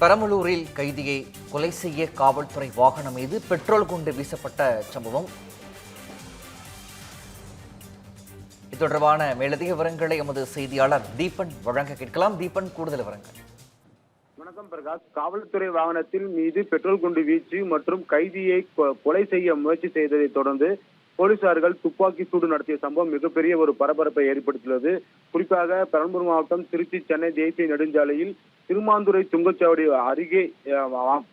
பெரம்பலூரில் கைதியை கொலை செய்ய காவல்துறை வாகனம் மீது பெட்ரோல் குண்டு வீசப்பட்ட சம்பவம். இது தொடர்பான மேலதிக விவரங்களை எமது செய்தியாளர் தீபன் வழங்க கேட்கலாம். தீபன் கூடுதல் விவரங்கள். வணக்கம் பிரகாஷ். காவல்துறை வாகனத்தில் மீது பெட்ரோல் குண்டு வீச்சு மற்றும் கைதியை கொ- கொலை செய்ய முயற்சி செய்ததை தொடர்ந்து போலீசார்கள் துப்பாக்கி சூடு நடத்திய சம்பவம் மிகப்பெரிய ஒரு பரபரப்பை ஏற்படுத்தியுள்ளது. குறிப்பாக பெரம்பூர் மாவட்டம் திருச்சி சென்னை தேசிய நெடுஞ்சாலையில் திருமாந்துறை சுங்கச்சாவடி அருகே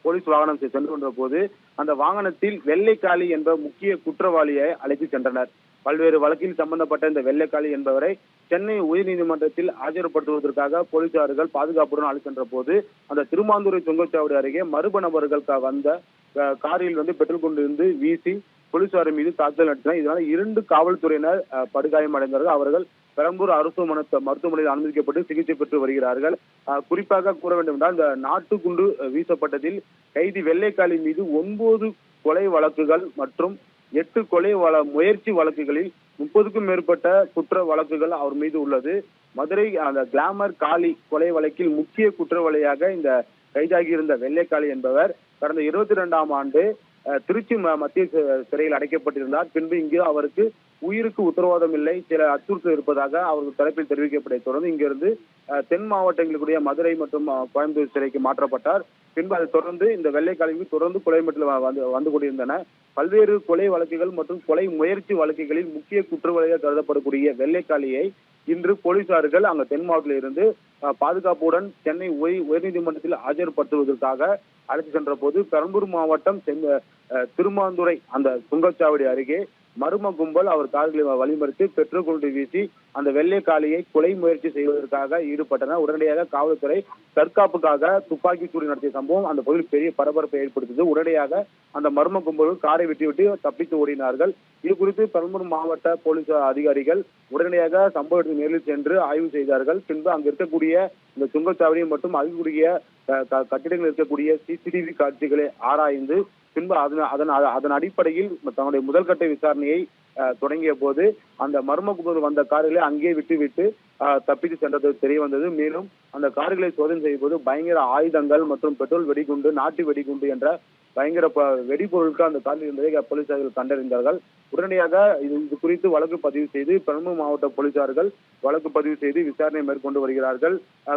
போலீஸ் வாகனம் சென்று கொண்ட போது அந்த வாகனத்தில் வெள்ளைக்காளி என்ற முக்கிய குற்றவாளியை அழைத்து சென்றனர். பல்வேறு வழக்கில் சம்பந்தப்பட்ட இந்த வெள்ளைக்காளி என்பவரை சென்னை உயர்நீதிமன்றத்தில் ஆஜர்படுத்துவதற்காக போலீசார்கள் பாதுகாப்புடன் அழைத்து சென்ற போது அந்த திருமாந்துறை சுங்கச்சாவடி அருகே மர்ம நபர்கள் வந்த காரில் வந்து பெட்ரோல் கொண்டு இருந்து வீசி போலீசார் மீது தாக்குதல் நடத்தினர். இதனால இரண்டு காவல்துறையினர் படுகாயம் படுகாயமடைந்தார்கள் அவர்கள் பெரம்பூர் அரசு மருத்துவமனையில் அனுமதிக்கப்பட்டு சிகிச்சை பெற்று வருகிறார்கள். குறிப்பாக கூற வேண்டும் என்றால் இந்த நாட்டு குண்டு வீசப்பட்டதில் கைதி வெள்ளைக்காளி மீது ஒன்பது கொலை வழக்குகள் மற்றும் எட்டு கொலை வள முயற்சி வழக்குகளில் முப்பதுக்கும் மேற்பட்ட குற்ற வழக்குகள் அவர் மீது உள்ளது. மதுரை அந்த கிளாமர் காளி கொலை வழக்கில் முக்கிய குற்றவாளியாக இந்த கைதாகி இருந்த வெள்ளைக்காளி என்பவர் கடந்த இருபத்தி ரெண்டாம் ஆண்டு திருச்சி ம- மத்திய சிறையில் அடைக்கப்பட்டிருந்தார். பின்பு இங்கு அவருக்கு உயிருக்கு உத்தரவாதம் இல்லை. சில அச்சுறுத்தல் இருப்பதாக அவர்கள் தரப்பில் தெரிவிக்கப்பட்டதை தொடர்ந்து இங்கிருந்து தென் மாவட்டங்களுடைய மதுரை மற்றும் கோயம்புத்தூர் சிறைக்கு மாற்றப்பட்டார். பின்பு அதை தொடர்ந்து இந்த வெள்ளைக்காலிக்கு தொடர்ந்து கொலை மட்டும் வந்து வந்து கொண்டிருந்தன. பல்வேறு கொலை வழக்குகள் மற்றும் கொலை முயற்சி வழக்குகளில் முக்கிய குற்றவாளியாக கருதப்படக்கூடிய வெள்ளைக்காளியை இன்று போலீசார்கள் அங்க தென் மாவட்டத்தில் இருந்து அஹ், பாதுகாப்புடன் சென்னை உயர்நீதிமன்றத்தில் ஆஜர்படுத்துவதற்காக அழைத்து சென்ற போது பெரம்பூர் மாவட்டம் செங்க திருமாந்துறை அந்த சுங்கச்சாவடி அருகே மர்ம கும்பல் அவர் கார்களை வழிமறித்து பெட்ரோல் குண்டு வீசி அந்த வெள்ளை காளியை கொலை முயற்சி செய்வதற்காக ஈடுபட்டனர். உடனடியாக காவல்துறை தற்காப்புக்காக துப்பாக்கி சூடு நடத்திய சம்பவம் அந்த பகுதியில் பெரிய பரபரப்பை ஏற்படுத்தியது. உடனடியாக அந்த மர்ம கும்பல் காரை விட்டுவிட்டு விட்டு தப்பித்து ஓடினார்கள். இது குறித்து பெரம்பூர் மாவட்ட போலீஸ் அதிகாரிகள் உடனடியாக சம்பவ இடத்துக்கு நேரில் சென்று ஆய்வு செய்தார்கள். பின்பு அங்கு இருக்கக்கூடிய இந்த சுங்கச்சாவடி மற்றும் அருகக்கூடிய கட்டிடங்கள் இருக்கக்கூடிய சிசிடிவி காட்சிகளை ஆராய்ந்து பின்பு அதன் அதன் அதன் அடிப்படையில் தன்னுடைய முதல்கட்ட விசாரணையை தொடங்கிய போது அந்த மர்ம கும்பல் வந்த கார்களை அங்கே விட்டுவிட்டு தப்பித்து சென்றது தெரிய வந்தது. மேலும் அந்த கார்களை சோதனை செய்யும் போது பயங்கர ஆயுதங்கள் மற்றும் பெட்ரோல் வெடிகுண்டு நாட்டு வெடிகுண்டு என்ற பயங்கர வெடிபொருட்கள் அந்த காரில் இருந்ததை போலீசார்கள் கண்டறிந்தார்கள். உடனடியாக இது இது குறித்து வழக்கு பதிவு செய்து பெரம்பலூர் மாவட்ட போலீசார்கள் வழக்கு பதிவு செய்து விசாரணை மேற்கொண்டு வருகிறார்கள்.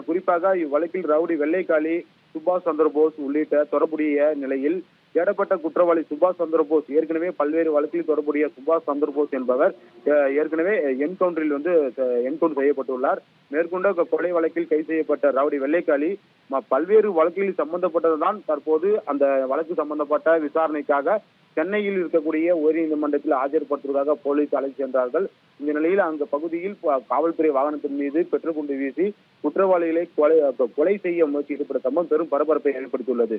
குறிப்பாக இவ்வழக்கில் ரவுடி வெள்ளைக்காளி சுபாஷ் சந்திரபோஸ் உள்ளிட்ட தொடர்புடைய நிலையில் தேடப்பட்ட குற்றவாளி சுபாஷ் சந்திரபோஸ் ஏற்கனவே பல்வேறு வழக்கில் தொடர்புடைய சுபாஷ் சந்திரபோஸ் என்பவர் ஏற்கனவே என்கவுண்டரில் வந்து என்கவுண்டர் செய்யப்பட்டுள்ளார். மேற்கொண்ட கொலை வழக்கில் கைது செய்யப்பட்ட ரவுடி வெள்ளைக்காளி பல்வேறு வழக்கில் சம்பந்தப்பட்டதுதான் தற்போது அந்த வழக்கு சம்பந்தப்பட்ட விசாரணைக்காக சென்னையில் இருக்கக்கூடிய உயர்நீதிமன்றத்தில் ஆஜர்படுத்துவதாக போலீஸ் அழைத்து சென்றார்கள். இந்த நிலையில் அந்த பகுதியில் காவல்துறை வாகனத்தின் மீது பெட்ரோல் குண்டு வீசி குற்றவாளிகளை கொலை கொலை செய்ய முயற்சி ஈடுபட்ட சம்பவம் பெரும் பரபரப்பை ஏற்படுத்தியுள்ளது.